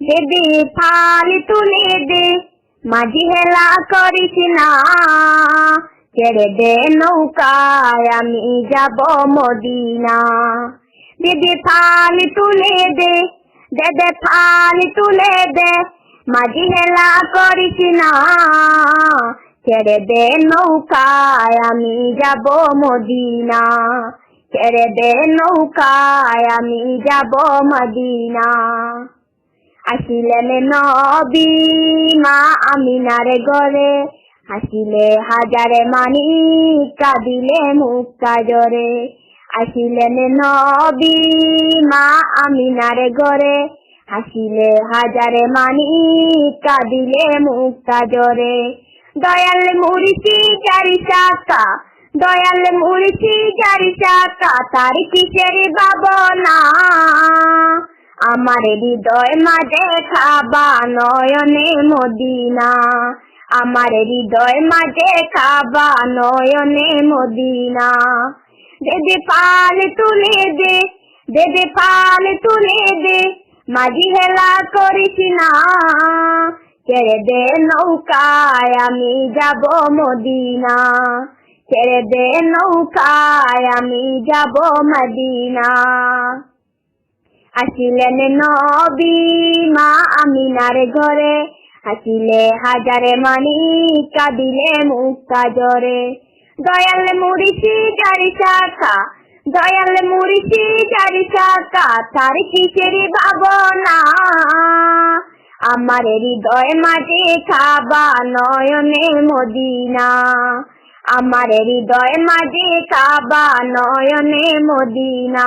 দেবী ফালি তুলে দে, মাঝি হেলা করিস না। ছেড়ে দে নৌকায়, আমি যাব মদিনা। দিদি ফালি তুলে দে দে দে ফালি তুলে দে, মাঝি হেলা করিস না। ছেড়ে দে নৌকায়, আমি যাব মদিনা। ছেড়ে দে নৌকায়, আমি যাব মদিনা। আসিলেন নবী, মা আমিনার গরে হাসিলে হাজারে মানি, কাঁদিলে মুক্তা জরে আসিলেন নবী, মা আমিনার গরে হাসিলে হাজারে মানি, কাঁদিলে মুক্তা জরে দয়াল মুরিসি চারি চাকা, দয়াল মুরিসি চারি চাকা, তার কিসের বাবনা? আমার হৃদয় মাঝে খাবা নয়নে মদিনা। আমার হৃদয় মাঝে খাবা নয়নে মদিনা। দেদে পাল তুলে দে দেদে পাল তুলে দে, মাঝি হেলা করিস না। ছেড়ে দে নৌকায় আমি যাব মদিনা। ছেড়ে দে নৌকায় আমি যাব মদিনা। আসিলেন নবী মা আমিনার ঘরে হাসিলে হাজারে মানি কাঁদিলে মুক্তা জরে দয়াল মুড়িছি চারি শাখা দয়াল মুড়িছি চারি শাখা তার কিসের ভাবনা আমার হৃদয় মাঝে খাবা নয়নে মদিনা আমার হৃদয় মাঝে খাবা নয়নে মদিনা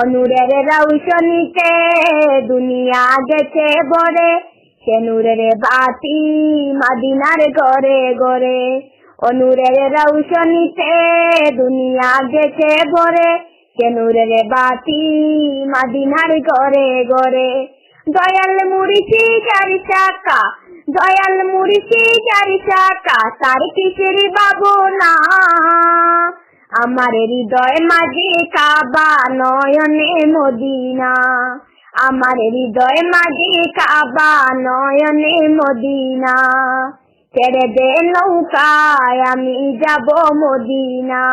অনুরের রৌশনীতে দুনিয়া গেছে বরে সে নূরের বাতি মাদিনার ঘরে ঘরে। অনুরের রৌশনীতে দুনিয়া গেছে বরে সে নূরের বাতি মাদিনার ঘরে ঘরে। দয়াল মুড়িছি চারি চাকা, দয়াল মুড়িছি চারি চাকা, তার কিসের বাবু না আমার হৃদয় মাঝে কাবা, নয়নে মদিনা। আমার হৃদয় মাঝে কাবা, নয়নে মদিনা। ছেড়ে দে নৌকায়, আমি যাব মদিনা।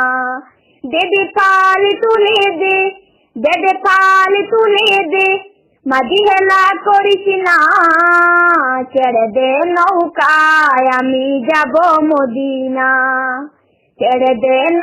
দেবে পাল তুলে দে দেবে পাল তুলে দে মাঝি হেলা করিস না। ছেড়ে দে নৌকায়, আমি যাব মদিনা। ছেড়ে দে